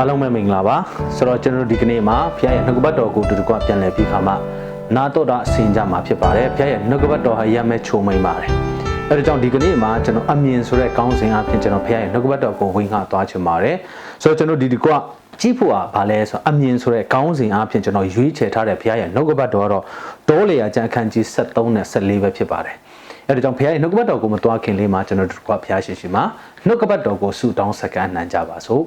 အားလုံးပဲမင်္ဂလာပါဆိုတော့ကျွန်တော်တို့ဒီကနေ့မှာဖခင်ရဲ့နှုတ်ကပတ်တော်ကိုတူတူကပြန်လည်ပြီးခါမှနာတော့တာအစဉ်ကြမှာဖြစ်ပါတယ်ဖခင်ရဲ့နှုတ်ကပတ်တော်ဟာရမ်းချုံမိန်ပါတယ်အဲဒါကြောင့်ဒီကနေ့မှာကျွန်တော်အမြင်ဆိုတဲ့ကောင်းစဉ်အဖြစ်ကျွန်တော်ဖခင်ရဲ့နှုတ်ကပတ်တော်ကိုဝင်ငှသွားချင်ပါတယ်ဆိုတော့ကျွန်တော်ဒီဒီကကြည့်ဖို့ကဘာလဲဆိုတော့အမြင်ဆိုတဲ့ကောင်းစဉ်အဖြစ်ကျွန်တော်ရွေးချယ်ထားတဲ့ဖခင်ရဲ့နှုတ်ကပတ်တော်ကတော့တောလေယာကျမ်းအခန်းကြီး73နဲ့14ပဲဖြစ်ပါတယ်အဲဒါကြောင့်ဖခင်ရဲ့နှုတ်ကပတ်တော်ကိုမသွားခင်လေးမှာကျွန်တော်တို့ကဖခင်ရှင်ရှင်မှာနှုတ်ကပတ်တော်ကိုဆုတောင်းစကန်နှံကြပါစို့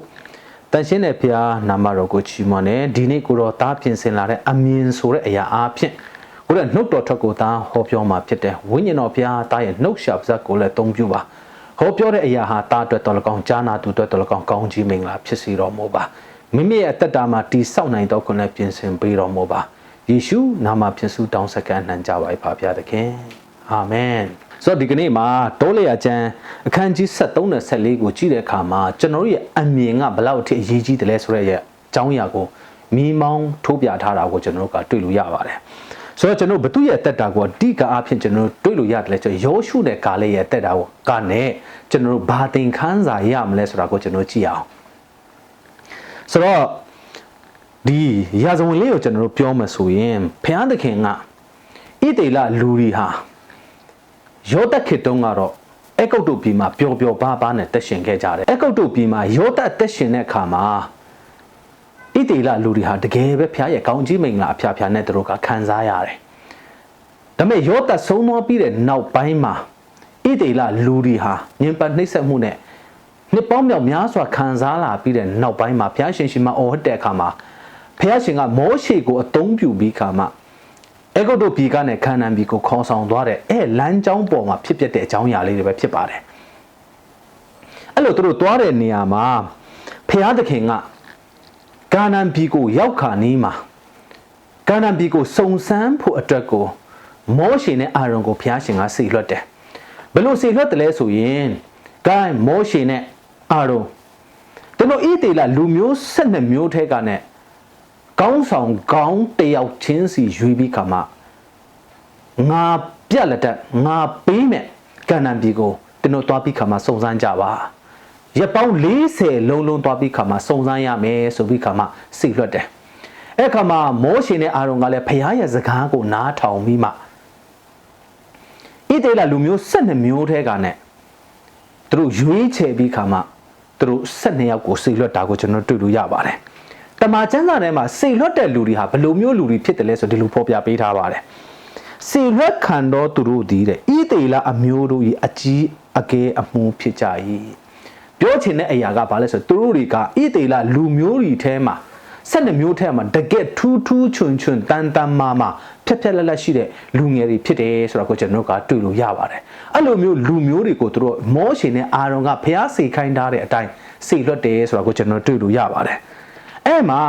တန်ရှင်းတဲ့ဖခင်နာမတော်ကိုချီးမွမ်းတယ်ဒီနေ့ကိုတော့တားပြင်ဆင်လာတဲ့အမြင်ဆိုတဲ့အရာအဖြစ်ကိုရဲ့နှုတ်တော်ထွက်ကိုတားဟောပြောมาဖြစ်တဲ့ဝိညာဉ်တော်ဖခင်တားရဲ့နှုတ်ရှာပါဇက်ကိုလည်းသုံးပြပါဟောပြောတဲ့အရာဟာတားအတွက်တော်လကောင်းကြားနာသူအတွက်တော်လကောင်းကောင်းကြီးမင်္ဂလာဖြစ်စေတော်မူပါမိမိရဲ့အသက်တာမှာတည်ဆောက်နိုင်တော်ခွင့်နဲ့ပြင်ဆင်ပေးတော်မူပါယေရှုနာမဖြင့်ဆုတောင်းစကန်နှံကြပါ၏ဖပါသခင်အာမင် ဆိုတော့ဒီကနေ့မှာတောလေယာကျမ်းအခန်းကြီး73နဲ့74ကိုကြည့်တဲ့အခါမှာကျွန်တော်တို့ရဲ့အမြင်ကဘယ်လောက်အထိအရေးကြီးတယ်လဲဆိုတဲ့ရဲ့အကြောင်းအရာကိုမိမောင်းထိုးပြထားတာကိုကျွန်တော်တို့ကတွေ့လို့ရပါတယ်ဆိုတော့ကျွန်တော်ဘသူရဲ့တက်တာကိုအဓိကအဖြစ်ကျွန်တော်တို့တွေ့လို့ရတယ်လဲဆိုယောရှုနဲ့ကာလေရဲ့တက်တာကိုကနဲ့ကျွန်တော်တို့ဘာသင်ခန်းစာရမလဲဆိုတာကိုကျွန်တော်ကြည့်အောင်ဆိုတော့ဒီရာဇဝင်လေးကိုကျွန်တော်တို့ပြောမှဆိုရင်ဖျားသခင်ကဣတေလလူတွေဟာ ယောသက်ခေတုံးကတော့အကုတ်တုပြည်မှာပျော်ပျော်ပါးပါးနဲ့တက်ရှင်ခဲ့ကြတယ်အကုတ်တုပြည်မှာယောသက်တက်ရှင်တဲ့အခါမှာဣတေလလူတွေဟာတကယ်ပဲဖျားရဲ့ကောင်းကြီးမင်္ဂလာအဖျားဖျားနဲ့သူတို့ကခံစားရတယ်ဒါပေမဲ့ယောသက်ဆုံးသွားပြီးတဲ့နောက်ပိုင်းမှာဣတေလလူတွေဟာညင်ပတ်နှိမ့်ဆက်မှုနဲ့နှစ်ပေါင်းမြောက်များစွာခံစားလာပြီးတဲ့နောက်ပိုင်းမှာဘုရားရှင်ရှင်မအော်ဟစ်တဲ့အခါမှာဘုရားရှင်ကမောရှေကိုအသုံးပြုပြီးခါမှာ အေဂုတ်တို့ပြည်ကနေခါနန်ပြည်ကိုခေါ်ဆောင်သွားတဲ့အဲလမ်းကြောင်းပေါ်မှာဖြစ်ပျက်တဲ့အကြောင်းအရာလေးတွေပဲဖြစ်ပါတယ်အဲ့လိုသူတို့သွားတဲ့နေရာမှာဘုရားသခင်ကကာနန်ပြည်ကိုရောက်ခါနီးမှာကာနန်ပြည်ကိုစုံစမ်းဖို့အတွက်ကိုမောရှေနဲ့အာရုန်ကိုဘုရားရှင်ကစေလွှတ်တယ်ဘယ်လိုစေလွှတ်တယ်လဲဆိုရင်ဂိုင်းမောရှေနဲ့အာရုန်သူတို့ဣတေလလူမျိုး12မျိုးထဲကနဲ့ ကောင်းဆောင်ကောင်းတယောက်ချင်းစီရွေးပြီးခါမှငါပြက်လက်တက်ငါပေးမယ်ကန္နန်ပြည်ကိုကျွန်တော်သွားပြီးခါမှစုံစမ်းကြပါရပောင်း40လုံးလုံးသွားပြီးခါမှစုံစမ်းရမယ်ဆိုပြီးခါမှစိတ်လွတ်တယ်အဲ့ခါမှာမောရှင်နဲ့အာရုံကလည်းဖရားရဲ့စကားကိုနားထောင်ပြီးမှဣတေလလူမျိုး12မျိုးထဲကနဲ့သူတို့ရွေးချယ်ပြီးခါမှသူတို့12ယောက်ကိုစိတ်လွတ်တာကိုကျွန်တော်တွေ့လို့ရပါတယ် တမန်ကျမ်းစာထဲမှာစိတ်လွတ်တဲ့လူတွေဟာဘယ်လိုမျိုးလူတွေဖြစ်တယ်လဲဆိုဒီလိုဖော်ပြပေးထားပါတယ်စေလွတ်ခံတော်သူတို့သည်တဲ့ဤတေလအမျိုးတို့၏အကြီးအကဲအမှုဖြစ်ကြ၏ပြောချင်တဲ့အရာကဘာလဲဆိုသူတို့တွေကဤတေလလူမျိုးတွေထဲမှာဆက်နှစ်မျိုးထဲမှာတကက်ထူးထူးချွန်ချွန်တန်တန်မာမာဖြက်ဖြက်လက်လက်ရှိတဲ့လူငယ်တွေဖြစ်တယ်ဆိုတော့ကိုကျွန်တော်တို့ကတွေ့လို့ရပါတယ်အဲ့လိုမျိုးလူမျိုးတွေကိုသူတို့မောရှင်နဲ့အာရုံကဖျားစေခိုင်းထားတဲ့အတိုင်းစေလွတ်တယ်ဆိုတော့ကိုကျွန်တော်တွေ့လို့ရပါတယ် အဲ့မှာ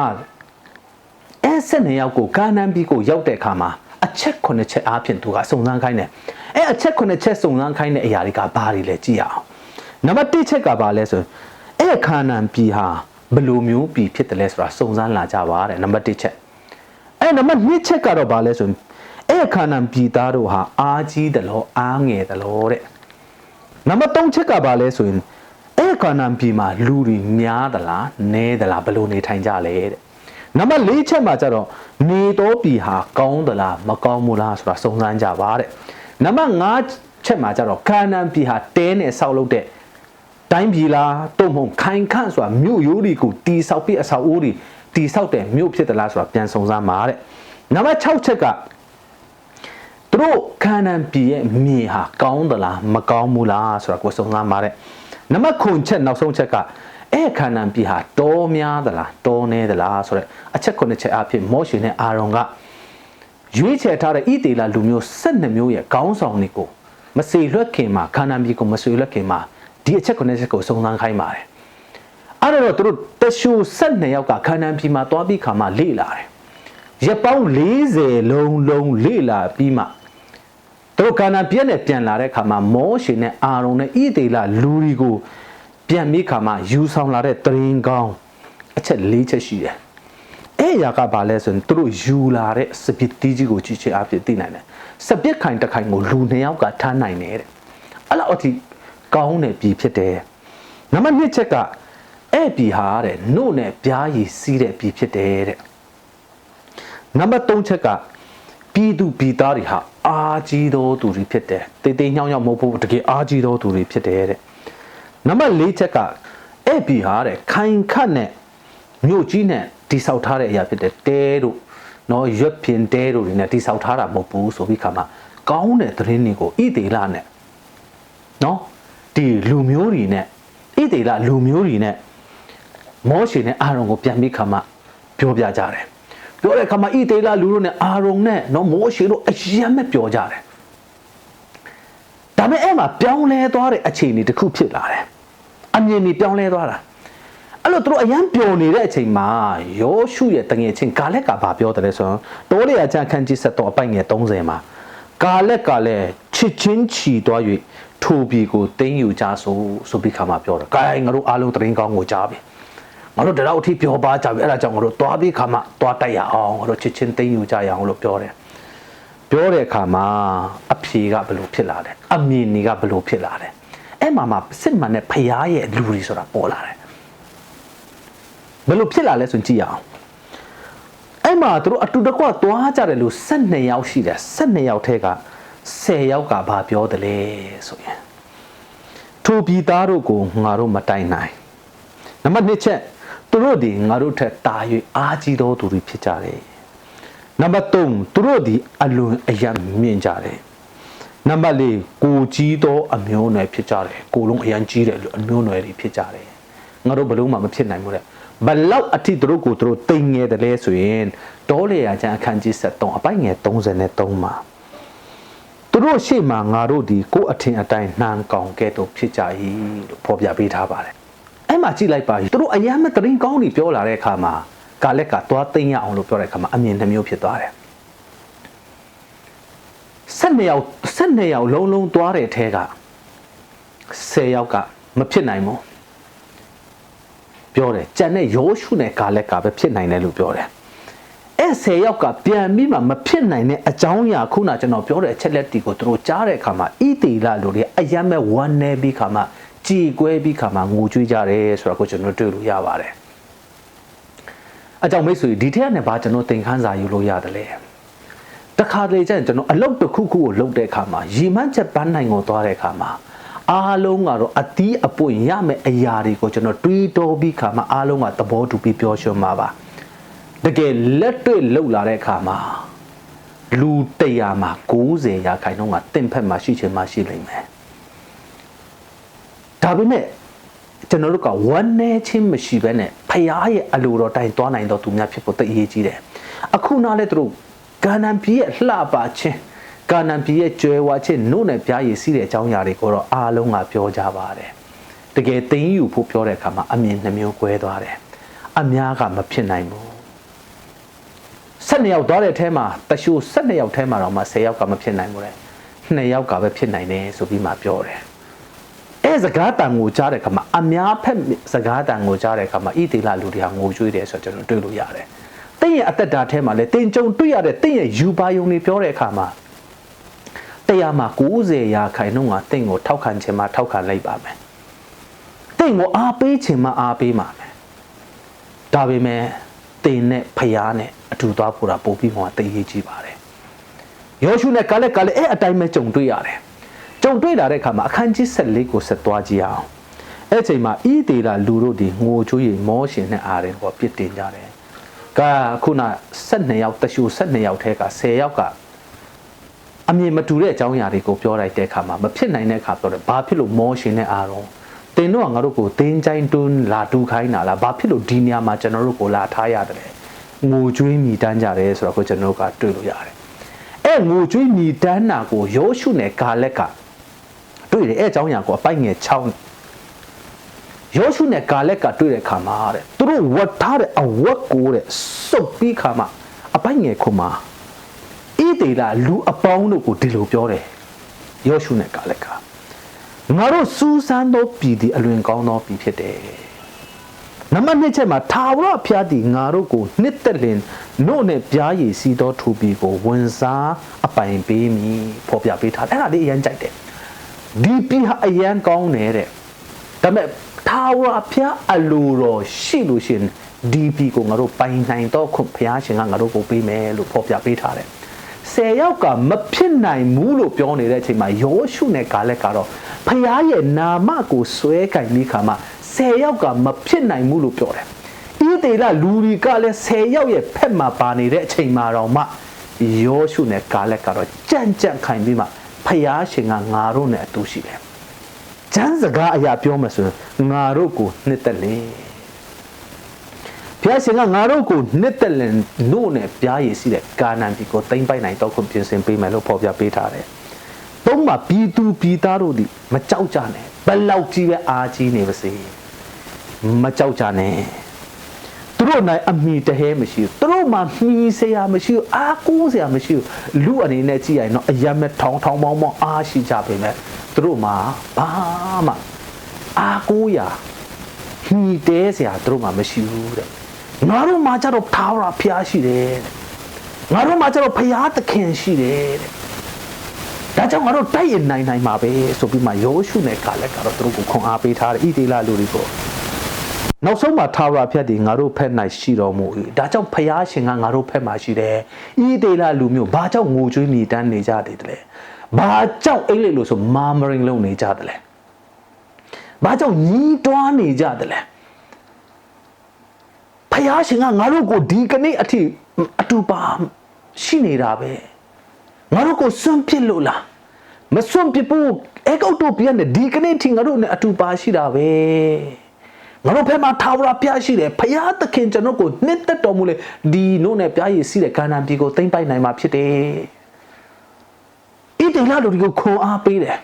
အဲ့ဆက်နှစ်ယောက်ကိုကာနန်ပြည်ကိုရောက်တဲ့အခါမှာအချက်ခုနှစ်ချက်အားဖြင့်သူကစုံစမ်းခိုင်းတယ်အဲ့အချက်ခုနှစ်ချက်စုံစမ်းခိုင်းတဲ့အရာတွေကဘာတွေလဲကြည့်ရအောင်နံပါတ်1ချက်ကဘာလဲဆိုရင်အဲ့ခါနန်ပြည်ဟာဘယ်လိုမျိုးပြည်ဖြစ်တယ်လဲဆိုတာစုံစမ်းလာကြပါတဲ့နံပါတ်1ချက်အဲ့နံပါတ်2ချက်ကတော့ဘာလဲဆိုရင်အဲ့ခါနန်ပြည်သားတို့ဟာအားကြီးတယ်လို့အားငယ်တယ်လို့တဲ့နံပါတ်3ချက်ကဘာလဲဆိုရင် အဲ့ခါနန်ပြည်မှာလူတွေများသလားနည်းသလားဘယ်လိုနေထိုင်ကြလဲတဲ့နံပါတ်၄ချက်မှာကျတော့နေတော်ပြည်ဟာကောင်းသလားမကောင်းဘူးလားဆိုတာစုံစမ်းကြပါတဲ့နံပါတ်၅ချက်မှာကျတော့ခါနန်ပြည်ဟာတဲနဲ့ဆောက်လုပ်တဲ့တိုင်းပြည်လားတုံ့မုံခိုင်ခန့်ဆိုတာမြို့ရိုးတွေကိုတီဆောက်ပြီးအဆောက်အဦတွေတီဆောက်တဲ့မြို့ဖြစ်သလားဆိုတာပြန်စုံစမ်းပါတဲ့နံပါတ်6ချက်ကသူတို့ခါနန်ပြည်ရဲ့မြေဟာကောင်းသလားမကောင်းဘူးလားဆိုတာကိုစုံစမ်းပါတဲ့ နံပါတ်9ချက်နောက်ဆုံးချက်ကအဲ့ခန္ဓာပြည်ဟာတောများသလားတောနေသလားဆိုတော့အချက်ခုနှစ်ချက်အဖြစ်မောရှေနဲ့အာရုံကရွေးချယ်ထားတဲ့ဣတေလလူမျိုး12မျိုးရဲ့ခေါင်းဆောင်တွေကိုမစေလွတ်ခင်မှာခန္ဓာပြည်ကိုမစေလွတ်ခင်မှာဒီအချက်ခုနှစ်ချက်ကိုစုံစမ်းခိုင်းပါတယ်အဲ့တော့သူတို့တရှူ12ယောက်ကခန္ဓာပြည်မှာသွားပြီးခါမှလေ့လာတယ်ရပောင်း40လုံးလုံးလေ့လာပြီးမှ သူတို့ခန္ဓာပြည့်နဲ့ပြန်လာတဲ့ခါမှာမောရှေနဲ့အာရုံနဲ့ဣတေလလူတွေကိုပြန်ပြီးခါမှယူဆောင်လာတဲ့တရင်ကောင်းအချက်၄ချက်ရှိတယ်။အဲ့ရာကဘာလဲဆိုရင်သူတို့ယူလာတဲ့စပစ်တီးကြီးကိုကြည့်ချင်အဖြစ်သိနိုင်တယ်။စပစ်ခိုင်တစ်ခိုင်ကိုလူနှစ်ယောက်ကထားနိုင်တယ်တဲ့။အဲ့လောက်အထိကောင်းတဲ့ပြည်ဖြစ်တယ်။နံပါတ်2ချက်ကအဲ့ပြီဟာတဲ့နို့နဲ့ပြားရည်စီးတဲ့ပြီဖြစ်တယ်တဲ့နံပါတ်3ချက်ကပြည်သူပြည်သားတွေဟာ အာကြီးသောသူတွေဖြစ်တယ်တေးသေးညောင်းညောင်းမဟုတ်ဘူးတကယ်အာကြီးသောသူတွေဖြစ်တယ်တဲ့နံပါတ်4ချက်ကအဲ့ပြီဟာတဲ့ခိုင်ခတ်နဲ့မြို့ကြီးနဲ့တိဆောက်ထားတဲ့အရာဖြစ်တယ်တဲတို့နော်ရွက်ဖြင်တဲတို့တွေနဲ့တိဆောက်ထားတာမဟုတ်ဘူးဆိုပြီးခါမှာကောင်းတဲ့သတင်းတွေကိုဣသေလနဲ့နော်ဒီလူမျိုးတွေနဲ့ဣသေလလူမျိုးတွေနဲ့မောရှေနဲ့အာရုံကိုပြန်ပြီးခါမှပြောပြကြတယ် ပြောတဲ့ခါမှာဣသေလလူတို့နဲ့အာရုံနဲ့နော်မောရှေတို့အယံမဲ့ပြောကြတယ်ဒါပေမဲ့အဲ့မှာပြောင်းလဲသွားတဲ့အခြေအနေတစ်ခုဖြစ်လာတယ်အမြင်ကြီးပြောင်းလဲသွားတာအဲ့လိုသူတို့အရန်ပျော်နေတဲ့အချိန်မှာယောရှုရဲ့တငယ်ချင်းကာလက်ကဘာပြောတယ်လဲဆိုတော့တောလေအချမ်းခန်းကြီးဆက်တော့အပိုက်ငယ်30မှာကာလက်ကလည်းချစ်ချင်းချီသွား၍ထိုပြီကိုတင်းယူကြဆိုဆိုပြီးခါမှာပြောတယ်။ဂိုင်းငါတို့အားလုံးတရင်ကောင်းကိုကြားပြီ။ ငါတို့တရောက်အထိပြောပါကြပြီအဲ့ဒါကြောင့်ငါတို့သွားပြီးခါမှသွားတိုက်ရအောင်ငါတို့ချစ်ချင်းတင်းယူကြရအောင်လို့ပြောတယ်။ပြောတဲ့အခါမှာအဖြေကဘယ်လိုဖြစ်လာလဲ။အမြင်တွေကဘယ်လိုဖြစ်လာလဲ။အဲ့မှာမှစစ်မှန်တဲ့ဖရားရဲ့လူတွေဆိုတာပေါ်လာတယ်။ဘယ်လိုဖြစ်လာလဲဆိုရင်ကြည့်ရအောင်။အဲ့မှာသူတို့အတူတကွသွားကြတယ်လို့12ယောက်ရှိတယ်12ယောက်ထဲက10ယောက်ကဘာပြောတယ်လဲဆိုရင်ထိုပြည်သားတို့ကိုငါတို့မတိုင်နိုင်နံပါတ်2ချက် သူတို့ဒီငါတို့ထက်တာ၍အားကြီးသောသူတွေဖြစ်ကြတယ်နံပါတ်3သူတို့ဒီအလွန်အယံမြင့်ကြတယ်နံပါတ်4ကိုကြီးသောအမျိုးအနွယ်ဖြစ်ကြတယ်ကိုလုံးအယံကြီးတယ်လို့အမျိုးအနွယ်တွေဖြစ်ကြတယ်ငါတို့ဘယ်လို့မှမဖြစ်နိုင်ဘူးတဲ့ဘလောက်အထိသူတို့ကိုသူတို့တိမ်ငယ်တယ်လဲဆိုရင်တောလေရာချမ်းအခန်းကြီး73အပိုက်ငယ်33မှာသူတို့ရှေ့မှာငါတို့ဒီကိုယ်အထင်အတိုင်းနှမ်းကောင်ကဲ့သို့ဖြစ်ကြ၏လို့ဖော်ပြပေးထားပါတယ် အဲ့မှာကြည့်လိုက်ပါသူတို့အယမ်းမတရင်ကောင်းနေပြောလာတဲ့အခါမှာကာလက်ကသွားသိမ်းရအောင်လို့ပြောတဲ့အခါမှာအမြင်နှမျိုးဖြစ်သွားတယ်၁၂ယောက်၁၂ယောက်လုံးလုံးသွားတဲ့ထဲက10ယောက်ကမဖြစ်နိုင်ဘူးပြောတယ်ကြံတဲ့ယောရှုနဲ့ကာလက်ကပဲဖြစ်နိုင်တယ်လို့ပြောတယ်အဲ့10ယောက်ကပြန်ပြီးမှမဖြစ်နိုင်တဲ့အကြောင်းအရာခုနကျွန်တော်ပြောတဲ့အချက်လက်တီကိုသူတို့ကြားတဲ့အခါမှာဣတိလလူတွေအယမ်းမဲ့ဝမ်းနေပြီးခါမှာ ကြည်ကွဲပြီးခါမှာငိုကြွေးကြတယ်ဆိုတော့ကိုကျွန်တော်တွေ့လို့ရပါတယ်အကြောင်းမိတ်ဆွေဒီထက်နဲ့ဘာကျွန်တော်သင်ခန်းစာယူလို့ရတယ်လေတခါတလေကျရင်ကျွန်တော်အလုပ်တစ်ခုခုကိုလုပ်တဲ့အခါမှာရီမန်းချက်ပန်းနိုင်ကိုသွားတဲ့အခါမှာအားလုံးကတော့အတီးအပွင့်ရမယ့်အရာတွေကိုကျွန်တော်တွေးတောပြီးခါမှာအားလုံးကသဘောတူပြီးပြောရှင်းမှာပါတကယ်လက်တွေ့လှုပ်လာတဲ့အခါမှာလူ100မှာ90ရာခိုင်နှုန်းကတင့်ဖက်မှာရှိချင်မှရှိလိမ့်မယ် ဒါပေမဲ့ကျွန်တော်တို့ကဝမ်းနေချင်းမရှိဘဲနဲ့ဖရားရဲ့အလိုတော်တိုင်သွားနိုင်တော့သူများဖြစ်ဖို့တအရေးကြီးတယ်အခုနားလဲသူတို့ကာနံပြည်ရဲ့လှပခြင်းကာနံပြည်ရဲ့ကျွဲဝါခြင်းနို့နဲ့ပြားရည်စီးတဲ့အကြောင်းအရာတွေကိုတော့အားလုံးကပြောကြပါတယ်တကယ်သိမ်းယူဖို့ပြောတဲ့အခါမှာအမြင်နှမျိုးကွဲသွားတယ်အများကမဖြစ်နိုင်ဘူး12ယောက်သွားတဲ့အထဲမှာတရှိုး12ယောက်ထဲမှာတော့မှ10ယောက်ကမဖြစ်နိုင်ဘူးလေ2ယောက်ကပဲဖြစ်နိုင်တယ်ဆိုပြီးမှပြောတယ် အဲစကားတန်ကိုကြားတဲ့ခါမှာအများဖက်စကားတန်ကိုကြားတဲ့ခါမှာဣတိလလူတွေဟာငိုကြွေးတယ်ဆိုတော့ကျွန်တော်တွေ့လို့ရတယ်။တင်းရဲ့အသက်တာထဲမှာလည်းတင်ကြုံတွေ့ရတဲ့တင်းရဲ့ယူပါယုံတွေပြောတဲ့အခါမှာတရားမှာ90ရာခိုင်နှုန်းကတင်းကိုထောက်ခံခြင်းမှာထောက်ခံလိုက်ပါမယ်။တင်းကိုအားပေးခြင်းမှာအားပေးပါမယ်။ဒါပေမဲ့တင်းနဲ့ဖျားနဲ့အတူသွားဖို့တာပို့ပြီးမှသိရေးကြည့်ပါတယ်။ယောရှုနဲ့ကာလက်ကလည်းအဲ့အတိုင်းပဲကြုံတွေ့ရတယ်။ ကြုံတွေ့လာတဲ့အခါမှာအခန်းကြီး14ကိုဆက်သွားကြည့်အောင်အဲ့အချိန်မှာဣသေလလူတို့ဒီငိုချိုးရီမောရှင်နဲ့အာရင်ဟောပြစ်တင်ကြတယ်ကခုန12ယောက်တရှူ12ယောက်ထဲက10ယောက်ကအမြင်မတူတဲ့အကြောင်းအရာတွေကိုပြောလိုက်တဲ့အခါမှာမဖြစ်နိုင်တဲ့အခါပြောတယ်ဘာဖြစ်လို့မောရှင်နဲ့အာရုံတင်တော့ငါတို့ကိုတင်းချိုင်းတွန်းလာတူခိုင်းတာလားဘာဖြစ်လို့ဒီနေရာမှာကျွန်တော်တို့ကိုလာထားရတယ်ငိုကြွေးမိတန်းကြတယ်ဆိုတော့ကိုကျွန်တော်တို့ကတွေ့လို့ရတယ်အဲ့ငိုကြွေးမိတန်းနာကိုယောရှုနဲ့ဂါလက်က တွေ့တယ်အဲအကြောင်းအရာကိုအပိုက်ငယ်6ယောရှုနဲ့ဂါလက်ကတွေ့တဲ့ခါမှာတဲ့သူတို့ဝတ်ထားတဲ့အဝတ်ကိုတဲ့စုပ်ပြီးခါမှာအပိုက်ငယ်ခုမှာဣတေလာလူအပေါင်းတို့ကိုဒီလိုပြောတယ်ယောရှုနဲ့ဂါလက်ကငါတို့စူးစမ်းသောပြည်ဒီအလွင်ကောင်းသောပြည်ဖြစ်တယ်နံပါတ်2ချက်မှာထာဝရဘုရားသည်ငါတို့ကိုနှစ်သက်လင်နို့နဲ့ပြားရည်စီးသောထူပြည်ကိုဝန်စားအပိုင်ပေးမည်ဖော်ပြပေးထားအဲ့ဒါလေးအရင်ကြိုက်တယ် ဒီပြည်ဟာအရန်ကောင်းနေတဲ့ဒါပေမဲ့ထာထာဝရဘုရားအလိုတော်ရှိလို့ရှရင်ဒီပီကိုငါတို့ပိုင်နိုင်တော့ခွင့်ဘုရားရှင်ကငါတို့ကိုပေးမယ်လို့ဖော်ပြပေးထားတယ်ဆယ်ယောက်ကမဖြစ်နိုင်ဘူးလို့ပြောနေတဲ့အချိန်မှာယောရှုနဲ့ဂါလက်ကတော့ဖခင်ရဲ့နာမကိုစွဲကင်ပြီးခါမှဆယ်ယောက်ကမဖြစ်နိုင်ဘူးလို့ပြောတယ်။ဤတေလလူတွေကလည်းဆယ်ယောက်ရဲ့ဖက်မှာပါနေတဲ့အချိန်မှာတော့မှယောရှုနဲ့ဂါလက်ကတော့ကြံ့ကြံ့ခိုင်ပြီးမှ ဖခင်ရှင်ကငါတို့နဲ့အတူရှိတယ်။ကျမ်းစကားအရာပြောမှဆိုရင်ငါတို့ကိုနှစ်သက်လေ။ဘုရားရှင်ကငါတို့ကိုနှစ်သက်လင်နို့နဲ့ပြားရည်ရှိတဲ့ကာနန်ပြည်ကိုတိမ့်ပိုက်နိုင်တော့ခွင့်ပြင်ဆင်ပေးမယ်လို့ဖော်ပြပေးထားတယ်။သုံးမှာပြည်သူပြည်သားတို့ဒီမကြောက်ကြနဲ့ဘယ်လောက်ကြီးပဲအားကြီးနေပါစေမကြောက်ကြနဲ့ သူတို့နိုင်အမိတဟဲမရှိဘူးသူတို့မှမှီစရာမရှိဘူးအားကိုးစရာမရှိဘူးလူအနေနဲ့ကြည့်ရရင်တော့အယက်မဲ့ထောင်ထောင်ပေါင်းပေါင်းအားရှိကြပေမဲ့သူတို့မှဘာမှအားကိုးရာမှီတဲစရာသူတို့မှမရှိဘူးတဲ့ငါတို့မှကြတော့ထာဝရဘုရားရှိတယ်တဲ့ငါတို့မှကြတော့ဘုရားသခင်ရှိတယ်တဲ့ဒါကြောင့်ငါတို့တိုက်ရင်နိုင်နိုင်မှာပဲဆိုပြီးမှယောရှုနဲ့ကာလက်ကတော့သူတို့ကိုခွန်အားပေးထားတယ်ဣသေလလူတွေကို နောက်ဆုံးမှာထာဝရဘုရားဒီငါတို့ဖက်၌ရှိတော်မူ၏ဒါကြောင့်ဘုရားရှင်ကငါတို့ဖက်မှာရှိတယ်ဣသေလလူမျိုးဘာကြောင့်ငိုကြွေးမြည်တမ်းနေကြတယ်တလဲဘာကြောင့်အိတ်လေလို့ဆိုမာမရင်လုံနေကြတယ်လဲဘာကြောင့်ညီးတွားနေကြတယ်လဲဖယားရှင်ကငါတို့ကိုဒီကနေ့အထိအတူပါရှိနေတာပဲငါတို့ကိုစွန့်ပစ်လို့လားမစွန့်ပစ်ဘူးအဲကောက်တော့ပြန်တယ်ဒီကနေ့ထိငါတို့နဲ့အတူပါရှိတာပဲ ငါတို့ဖက်မှာထာဝရဘုရားရှိတယ်ဖယားသခင်ကျွန်တော်ကိုနှစ်သက်တော်မူလေဒီနို့နဲ့ပြားရည်စီးတဲ့ကာနန်ပြည်ကိုသိမ့်ပိုက်နိုင်မှာဖြစ်တယ်ဣတေလတို့ကိုခွန်အားပေးတယ်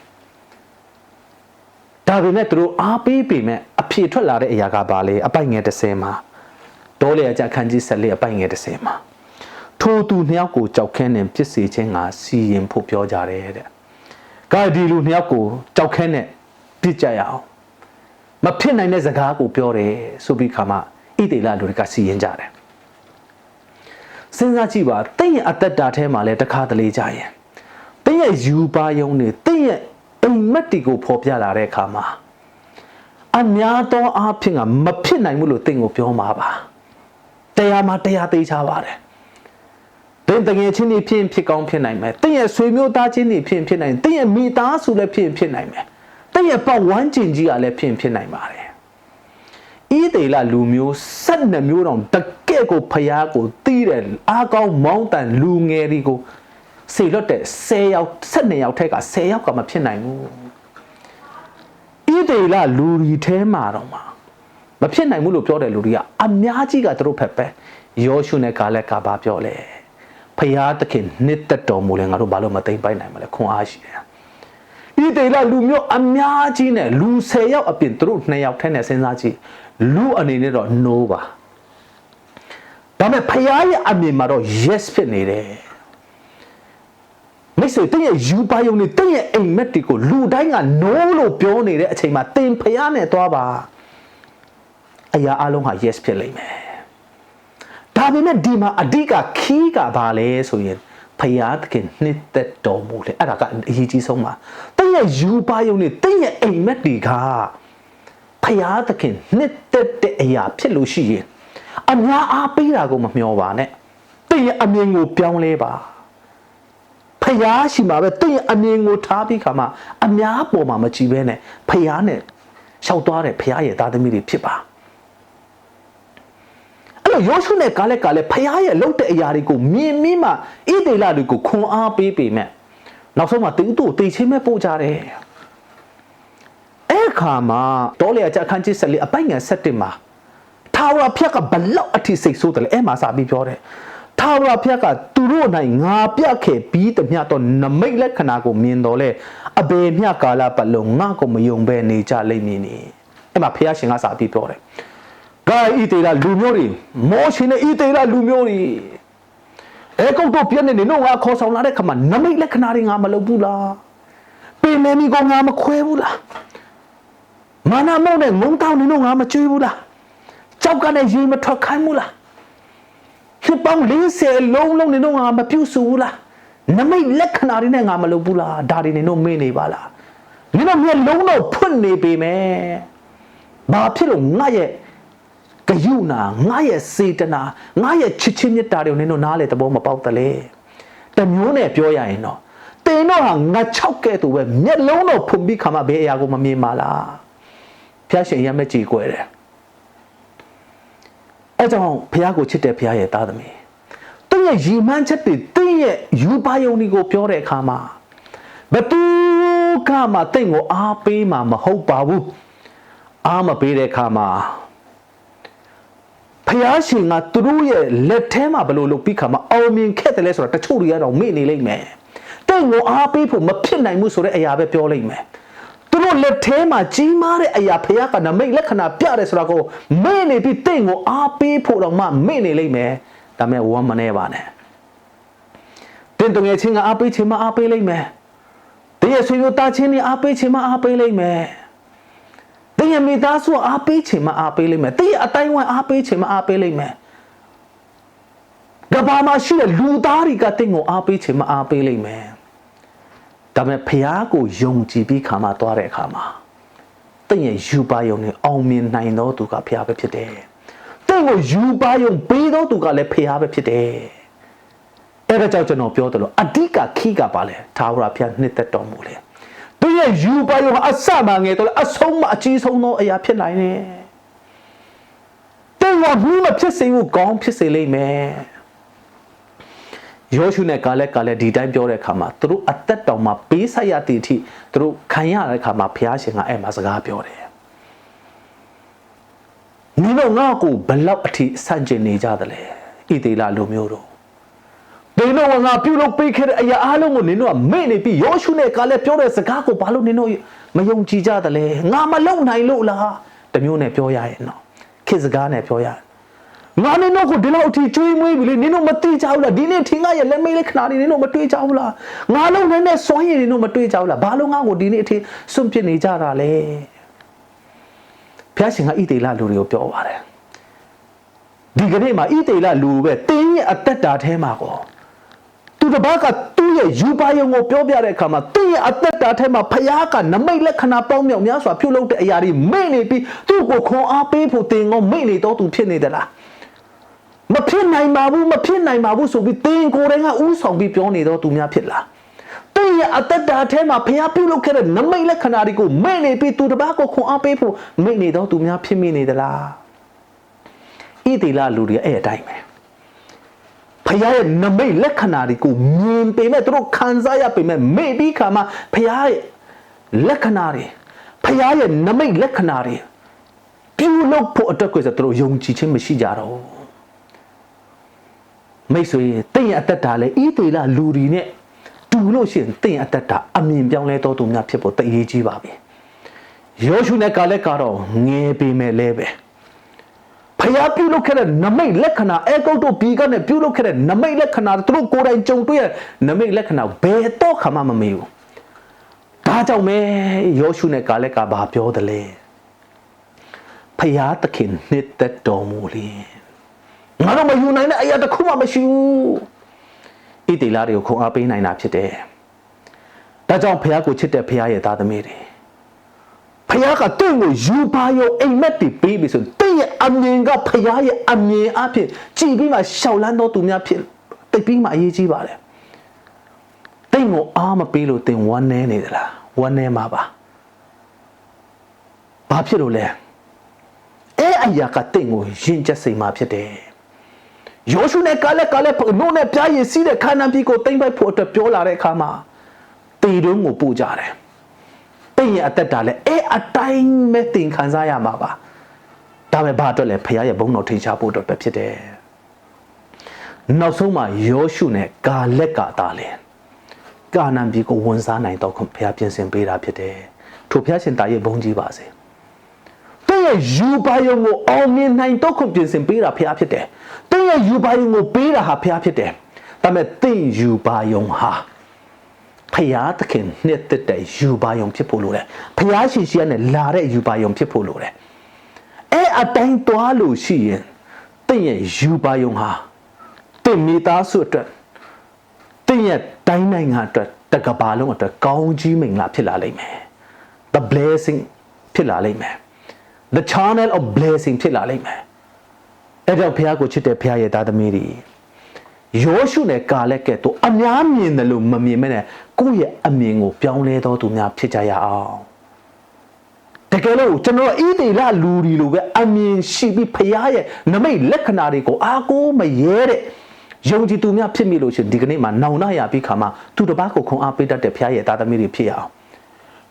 ဒါပေမဲ့သူတို့အားပေးပေမဲ့အဖြေထွက်လာတဲ့အရာကဘာလဲအပိုက်ငယ်30မှာတောလေအကြခန်းကြီး14အပိုက်ငယ်30မှာထိုသူနှစ်ယောက်ကိုကြောက်ခဲနဲ့ပြစ်စေခြင်းကစီရင်ဖို့ပြောကြတယ်တဲ့။ကာဒီလူနှစ်ယောက်ကိုကြောက်ခဲနဲ့ပြစ်ကြရအောင် မဖြစ်နိုင်တဲ့စကားကိုပြောတယ်ဆိုပြီးခါမှဣတေလလူတွေကစီရင်ကြတယ်။စဉ်းစားကြည့်ပါတင့်ရဲ့အသက်တာထဲမှာလည်းတခါတလေကြရင်တင့်ရဲ့ယူပါယုံနေတင့်ရဲ့အိမ်မက်တီကိုဖော်ပြလာတဲ့အခါမှာအများသောအားဖြင့်ကမဖြစ်နိုင်ဘူးလို့တင့်ကိုပြောမှာပါတရားမှာတရားသေးချပါတယ်တင်းတငယ်ချင်းတွေဖြစ်ဖြစ်ကောင်းဖြစ်နိုင်မယ်တင်းရဲ့ဆွေမျိုးသားချင်းတွေဖြစ်ဖြစ်နိုင်တင်းရဲ့မိသားစုလည်းဖြစ်ဖြစ်နိုင်မယ် တင်းရဲ့ပတ်ဝန်းကျင်ကြီးကလည်းဖြစ်ဖြစ်နိုင်ပါတယ်ဤတေလလူမျိုး၁၂မျိုးတောင်တကယ့်ကိုဖျားကိုတီးတယ်အားကောင်းမောင်းတန်လူငယ်တွေကိုစေလွတ်တဲ့10ယောက်12ယောက်ထက်က10ယောက်ကမဖြစ်နိုင်ဘူးဤတေလလူရီထဲမှာတော့မှာမဖြစ်နိုင်ဘူးလို့ပြောတဲ့လူတွေကအများကြီးကသူတို့ဖက်ပဲယောရှုနဲ့ကာလက်ကဘာပြောလဲဖျားသခင်နှစ်သက်တော်မူလဲငါတို့ဘာလို့မသိမ့်ပိုက်နိုင်မလဲခွန်အားရှိတယ် ဤတေလလူမျိုးအများကြီးနဲ့လူ10ယောက်အပြင်သူတို့2ယောက်ထဲနဲ့စဉ်းစားကြည့်လူအနေနဲ့တော့ no ပါဒါပေမဲ့ဖျားရဲ့အမြင်မှာတော့ yes ဖြစ်နေတယ်မိတ်ဆွေတင့်ရဲ့ယူပါယုံနေတင့်ရဲ့အိမ်မက်တီကိုလူတိုင်းက no လို့ပြောနေတဲ့အချိန်မှာတင်ဖျားနဲ့သွားပါအရာအလုံးဟာ yes ဖြစ်လိမ့်မယ်ဒါပေမဲ့ဒီမှာအဓိကခီးကဘာလဲဆိုရင်ဖယားသခင်နှစ်သက်တော်မူလေအဲ့ဒါကအရေးကြီးဆုံးပါတ င့်ရဲ့ယူပါယုံနေတင့်ရဲ့အိမ်မက်တွေကဖယားသခင်နှစ်သက်တဲ့အရာဖြစ်လို့ရှိရင်အများအားပေးတာကိုမမျှော်ပါနဲ့တင့်ရဲ့အမြင်ကိုပြောင်းလဲပါဖယားရှိမှာပဲတင့်ရဲ့အမြင်ကိုထားပြီးခါမှအများပေါ်မှာမကြည့်ဘဲနဲ့ဖယားနဲ့ရှောက်သွားတဲ့ဖယားရဲ့သားသမီးတွေဖြစ်ပါအဲ့တော့ယောရှုနဲ့ကားလက်ကလည်းဖခင်ရဲ့လှုပ်တဲ့အရာတွေကိုမြင်မိမှဣဒေလတွေကိုခွန်အားပေးပေမဲ့ နောက်ဆုံးမှတူတူတေချင်းမဲ့ပို့ကြတယ်အဲ့ခါမှာတောလေအကြအခန်းကြီးဆက်လေးအပိုင်ငယ်ဆက်တင်မှာထာဝရဘုရားကဘလောက်အထိစိတ်ဆိုးတယ်လဲအဲ့မှာစာပြီးပြောတယ်ထာဝရဘုရားကသူတို့၌ငါပြခဲ့ပြီးတမျှတော့နမိတ်လက္ခဏာကိုမြင်တော်လဲအဘေမျှကာလပတ်လုံးငါကိုမယုံပဲနေကြလိမ့်မည်နီအဲ့မှာဘုရားရှင်ကစာပြီးပြောတယ်ဂါဣတေလလူမျိုးတွေမောရှင်နဲ့ဣတေလလူမျိုးတွေ အဲကုတ်တော့ပြည့်နေနေတော့ငါခေါ်ဆောင်လာတဲ့ခါမှာနမိတ်လက္ခဏာတွေငါမလုပ်ဘူးလားပင်နေမီကငါမခွဲဘူးလားမာနမောနဲ့ငုံတောင်းနေတော့ငါမကြွေးဘူးလားကြောက်ကနဲ့ရေမထွက်ခိုင်းဘူးလားဖြစ်ပေါင်း40လုံးလုံးနေတော့ငါမပြုတ်စုဘူးလားနမိတ်လက္ခဏာတွေနဲ့ငါမလုပ်ဘူးလားဒါတွေနေတော့မင်းနေပါလားမင်းတို့မျက်လုံးတော့ဖွင့်နေပေမဲ့ဘာဖြစ်လို့ငါရဲ့ ဂယုဏငါရဲ့စေတနာငါရဲ့ချစ်ချင်းမြတ်တာတွေကိုနင်တို့နားလေသဘောမပေါက်တလေတမျိုးနဲ့ပြောရရင်တော့တင်တော့ဟာငါ6ကဲ့သို့ပဲမျက်လုံးတော့ဖုန်ပြီးခါမှဘယ်အရာကိုမမြင်ပါလားဖျားရှင်ရမ်းမဲ့ကြည်ကွယ်တယ်အဲကြောင့်ဖျားကိုချစ်တဲ့ဖျားရဲ့သားသမီးသူ့ရဲ့ရည်မှန်းချက်တွေသူ့ရဲ့ယူပါယုံတွေကိုပြောတဲ့အခါမှာဘသူကမှတင့်ကိုအားပေးမှာမဟုတ်ပါဘူးအားမပေးတဲ့အခါမှာ ဖျားရှင်ကသူတို့ရဲ့လက်ထဲမှာဘယ်လိုလုပ်ပြီးခါမှာအောင်မြင်ခဲ့တယ်လဲဆိုတော့တချို့တွေကတော့မေ့နေလိမ့်မယ်တင့်ကိုအားပေးဖို့မဖြစ်နိုင်ဘူးဆိုတဲ့အရာပဲပြောလိမ့်မယ်သူတို့လက်ထဲမှာကြီးမားတဲ့အရာဖျားကနမိတ်လက္ခဏာပြတယ်ဆိုတာကိုမေ့နေပြီးတင့်ကိုအားပေးဖို့တော့မှမေ့နေလိမ့်မယ်ဒါမဲ့ဝမ်းမနေပါနဲ့တင်တငယ်ချင်းကအားပေးချင်မှအားပေးလိမ့်မယ်တည့်ရဲ့ဆွေမျိုးသားချင်းတွေအားပေးချင်မှအားပေးလိမ့်မယ် တည့်ရဲ့မိသားစုအားပေးချင်မှအားပေးလိမ့်မယ်တည့်ရဲ့အတိုင်းဝိုင်းအားပေးချင်မှအားပေးလိမ့်မယ်ကဘာမှာရှိတဲ့လူသားတွေကတင့်ကိုအားပေးချင်မှအားပေးလိမ့်မယ်ဒါပေမဲ့ဖះကိုယုံကြည်ပြီးခါမှသွားတဲ့အခါမှာတင့်ရဲ့ယူပါယုံနဲ့အောင်မြင်နိုင်သောသူကဖះပဲဖြစ်တယ်တင့်ကိုယူပါယုံပေးသောသူကလည်းဖះပဲဖြစ်တယ်အဲ့ဒါကြောင့်ကျွန်တော်ပြောတယ်လို့အဓိကခီးကပါလဲသာဝရဖះနှစ်သက်တော်မူလေ သူရဲ့ယူပါယုံအစမှငယ်တော့အဆုံးမအကြီးဆုံးသောအရာဖြစ်နိုင်တယ်တဲ့ဝဘူးမဖြစ်စေဘူးကောင်းဖြစ်စေလိမ့်မယ်ယောရှုနဲ့ကာလက်ကလည်းဒီတိုင်းပြောတဲ့အခါမှာသူတို့အသက်တောင်မှပေးဆက်ရတဲ့အထိသူတို့ခံရတဲ့အခါမှာဘုရားရှင်ကအဲ့မှာစကားပြောတယ်နင်တို့ငါ့ကိုဘလောက်အထိဆန့်ကျင်နေကြသလဲဣသေလလူမျိုးတို့ နင်တို့ကငါပြုလုပ်ပေးခဲ့တဲ့အရာအားလုံးကိုနင်တို့ကမေ့နေပြီးယောရှုနဲ့ကာလက်ပြောတဲ့စကားကိုဘာလို့နင်တို့မယုံကြည်ကြသလဲငါမလုံနိုင်လို့လားတမျိုးနဲ့ပြောရရင်တော့ခေတ်စကားနဲ့ပြောရရင်ငါနင်တို့ကိုဒီလောက်အထိကျွေးမွေးပြီလေနင်တို့မသိကြဘူးလားဒီနေ့ထင်ကရဲ့လက်မေးလေးခဏနေနင်တို့မတွေးကြဘူးလားငါလုံးနဲ့နဲ့စွန့်ရည်နင်တို့မတွေးကြဘူးလားဘာလို့ငါ့ကိုဒီနေ့အထိစွန့်ပစ်နေကြတာလဲဖျားရှင်ကဣသေလလူတွေကိုပြောပါတယ်ဒီကနေ့မှာဣသေလလူပဲတင်းရဲ့အသက်တာထဲမှာကောသူ တစ်ပါးကသူ့ရဲ့ယူပါယုံကိုပြောပြတဲ့အခါမှာသူ့ရဲ့အသက်တာထဲမှာဖျားကနမိတ်လက္ခဏာပေါင်းမြောက်များစွာပြုလုပ်တဲ့အရာတွေမိတ်နေပြီးသူ့ကိုခွန်အားပေးဖို့တင်ကောမိတ်နေတော့သူဖြစ်နေသလားမဖြစ်နိုင်ပါဘူးမဖြစ်နိုင်ပါဘူးဆိုပြီးတင်ကိုယ်တိုင်ကဥဆောင်ပြီးပြောနေတော့သူများဖြစ်လားသူ့ရဲ့အသက်တာထဲမှာဖျားပြုလုပ်ခဲ့တဲ့နမိတ်လက္ခဏာတွေကိုမိတ်နေပြီးသူတစ်ပါးကိုခွန်အားပေးဖို့မိတ်နေတော့သူများဖြစ်မိနေသလားဣတိလလူတွေအဲ့အတိုင်းပဲ ဖခင်ရဲ့နမိတ်လက္ခဏာတွေကိုမြင်ပေမဲ့သူတို့ခံစားရပေမဲ့မေ့ပြီးခါမှဖခင်ရဲ့လက္ခဏာတွေဖခင်ရဲ့နမိတ်လက္ခဏာတွေပြုလုပ်ဖို့အတွက်ကိုဆိုသူတို့ယုံကြည်ခြင်းမရှိကြတော့မိတ်ဆွေတင့်ရဲ့အသက်တာလဲဤသေးလားလူတွေနဲ့တူလို့ရှိရင်တင့်ရဲ့အသက်တာအမြင်ပြောင်းလဲတော်သူများဖြစ်ဖို့တည်ရည်ကြီးပါပြီယောရှုနဲ့ကာလက်ကတော့ငယ်ပေမဲ့လဲပဲ ဖျားပြုလုပ်ခဲ့တဲ့နမိတ်လက္ခဏာအဲကုတ်တို့ပြီးကနေပြုလုပ်ခဲ့တဲ့နမိတ်လက္ခဏာသူတို့ကိုယ်တိုင်ကြုံတွေ့ရနမိတ်လက္ခဏာဘယ်တော့ခါမှမမေ့ဘူးဒါကြောင့်မဲယောရှုနဲ့ကာလက်ကဘာပြောတယ်လဲဖျားသခင်နှစ်သက်တော်မူလေငါတို့မယူနိုင်တဲ့အရာတစ်ခုမှမရှိဘူးဣတိလာတွေကိုခုံအားပေးနိုင်တာဖြစ်တယ်ဒါကြောင့်ဖျားကိုချစ်တဲ့ဖျားရဲ့သားသမီးတွေဖခင်ကတင့်ကိုယူပါရောအိမ်မက်တွေပေးပြီဆိုတင့် ရဲ့အမြင်ကဖခင်ရဲ့အမြင်အဖြစ်ကြည်ပြီးမှရှောက်လန်းတော်သူများဖြစ်တိတ်ပြီးမှအရေးကြီးပါတယ်တင့်ကိုအားမပေးလို့တင်ဝမ်းနေနေသလားဝမ်းနေမှာပါဘာဖြစ်လို့လဲအဲ့အရာကတင့်ကိုရင်ကျက်စိမ်မှာဖြစ်တယ်ယောရှုနဲ့ကာလက်ကလည်းနို့နဲ့ပြားရည်စီးတဲ့ခါနန်ပြည်ကိုတိမ့်ပိုက်ဖို့အတွက်ပြောလာတဲ့အခါမှာတေတုံးကိုပို့ကြတယ်တင့်ရဲ့အသက်တာလည်းအဲအတိုင်းပဲတင်ခံစားရမှာပါ ဒါပဲဘာအတွက်လဲဖခင်ရဲ့ဘုန်းတော်ထိန်ချဖို့အတွက်ပဲဖြစ်တယ်နောက်ဆုံးမှာယောရှုနဲ့ကာလက်ကတားလဲကာနန်ပြည်ကိုဝန်စားနိုင်တော့ဖခင်ပြင်ဆင်ပေးတာဖြစ်တယ်ထိုဖခင်ရှင်တာရဲ့ဘုန်းကြီးပါစေတင့်ရဲ့ယူပါယုံကိုအောင်မြင်နိုင်တော့ခွင့်ပြင်ဆင်ပေးတာဖခင်ဖြစ်တယ်တင့်ရဲ့ယူပါယုံကိုပေးတာဟာဖခင်ဖြစ်တယ်ဒါပေမဲ့တင့်ယူပါယုံဟာဖယားသခင်နှစ်သက်တဲ့ယူပါယုံဖြစ်ဖို့လိုတယ်ဖယားရှင်ရှိရနဲ့လာတဲ့ယူပါယုံဖြစ်ဖို့လိုတယ် အဲ့အတိုင်းသွားလို့ရှိရင်တင့်ရဲ့ယူပါယုံဟာတင့်မိသားစုအတွက်တင့်ရဲ့တိုင်းနိုင်ငံအတွက်တကဘာလုံးအတွက်ကောင်းကြီးမင်္ဂလာဖြစ်လာလိမ့်မယ် the blessing ဖြစ်လာလိမ့်မယ် the channel of blessing ဖြစ်လာလိမ့်မယ်အဲကြောင့်ဘုရားကိုချစ်တဲ့ဘုရားရဲ့သားသမီးတွေယောရှုနဲ့ကာလက်ကဲ့သို့အများမြင်တယ်လို့မမြင်မဲ့နဲ့ကိုယ့်ရဲ့အမြင်ကိုပြောင်းလဲတော်သူများဖြစ်ကြရအောင် တကယ်လို့ကျွန်တော်ဣသေလလူဒီလိုပဲအမြင်ရှိပြီးဘုရားရဲ့နမိတ်လက္ခဏာတွေကိုအားကိုးမရဲတဲ့ယုံကြည်သူများဖြစ်မိလို့ရှိရင်ဒီကနေ့မှာနောင်နာရပြီးခါမှာသူတစ်ပါးကိုခွန်အားပေးတတ်တဲ့ဘုရားရဲ့သားသမီးတွေဖြစ်ရအောင်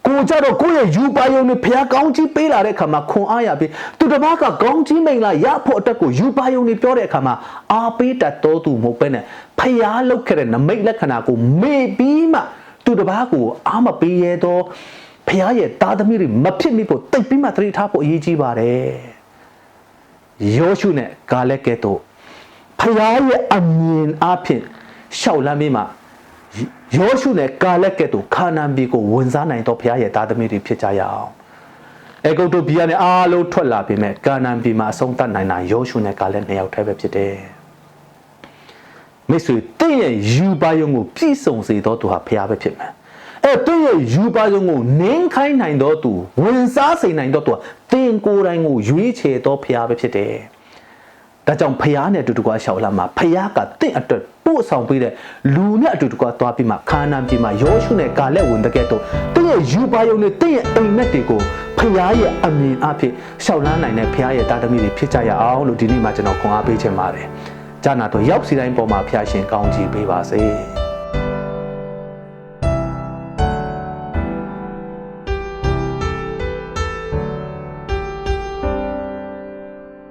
ကိုကြတော့ကိုယ့်ရဲ့ယူပါယုံနဲ့ဘုရားကောင်းကြီးပေးလာတဲ့ခါမှာခွန်အားရပြီးသူတစ်ပါးကကောင်းကြီးမိန်လာရဖို့အတွက်ကိုယူပါယုံနဲ့ပြောတဲ့အခါမှာအားပေးတတ်တော်သူမဟုတ်ပဲနဲ့ဘုရားလောက်ခဲ့တဲ့နမိတ်လက္ခဏာကိုမေ့ပြီးမှသူတစ်ပါးကိုအားမပေးရတော့ ဘုရားရဲ့သားသမီးတွေမဖြစ်မိဖို့တိတ်ပြီးမှသတိထားဖို့အရေးကြီးပါတယ်ယောရှုနဲ့ဂါလက်ကဲ့သို့ဖယားရဲ့အမြင်အဖြစ်ရှောက်လမ်းပြီးမှယောရှုနဲ့ကာလက်ကဲ့သို့ခါနာန်ပြည်ကိုဝင်စားနိုင်တော့ဖယားရဲ့သားသမီးတွေဖြစ်ကြရအောင်အေဂုတ်တို့ပြည်ကနေအားလုံးထွက်လာပြီမဲ့ကာနာန်ပြည်မှာအဆုံးသတ်နိုင်တာယောရှုနဲ့ကာလက်နှစ်ယောက်တည်းပဲဖြစ်တယ်မိတ်ဆွေတင့်ရဲ့ယူပါယုံကိုပြည့်စုံစေတော့သူဟာဖယားပဲဖြစ်မယ် အဲတင့်ရဲ့ယူပါယုံကိုနင်းခိုင်းနိုင်တော့သူဝင်စားစေနိုင်တော့သူဟာတင်ကိုယ်တိုင်ကိုရွေးချယ်တော့ဖယားပဲဖြစ်တယ်ဒါကြောင့်ဖယားနဲ့အတူတကွာရှောက်လာမှာဖယားကတင့်အတွက်ပို့ဆောင်ပေးတဲ့လူနဲ့အတူတကွာသွားပြီးမှခါနာပြည်မှာယောရှုနဲ့ကာလက်ဝင်တဲ့ကဲ့သို့တင့်ရဲ့ယူပါယုံနဲ့တင့်ရဲ့အိမ်မက်တွေကိုဖယားရဲ့အမြင်အဖြစ်ရှောက်လန်းနိုင်တဲ့ဖယားရဲ့တာသမီတွေဖြစ်ကြရအောင်လို့ဒီနေ့မှကျွန်တော်ခွန်အားပေးချင်ပါတယ်။ဂျာနာတော့ရောက်စီတိုင်းပေါ်မှာဖယားရှင်ကောင်းချီးပေးပါစေ။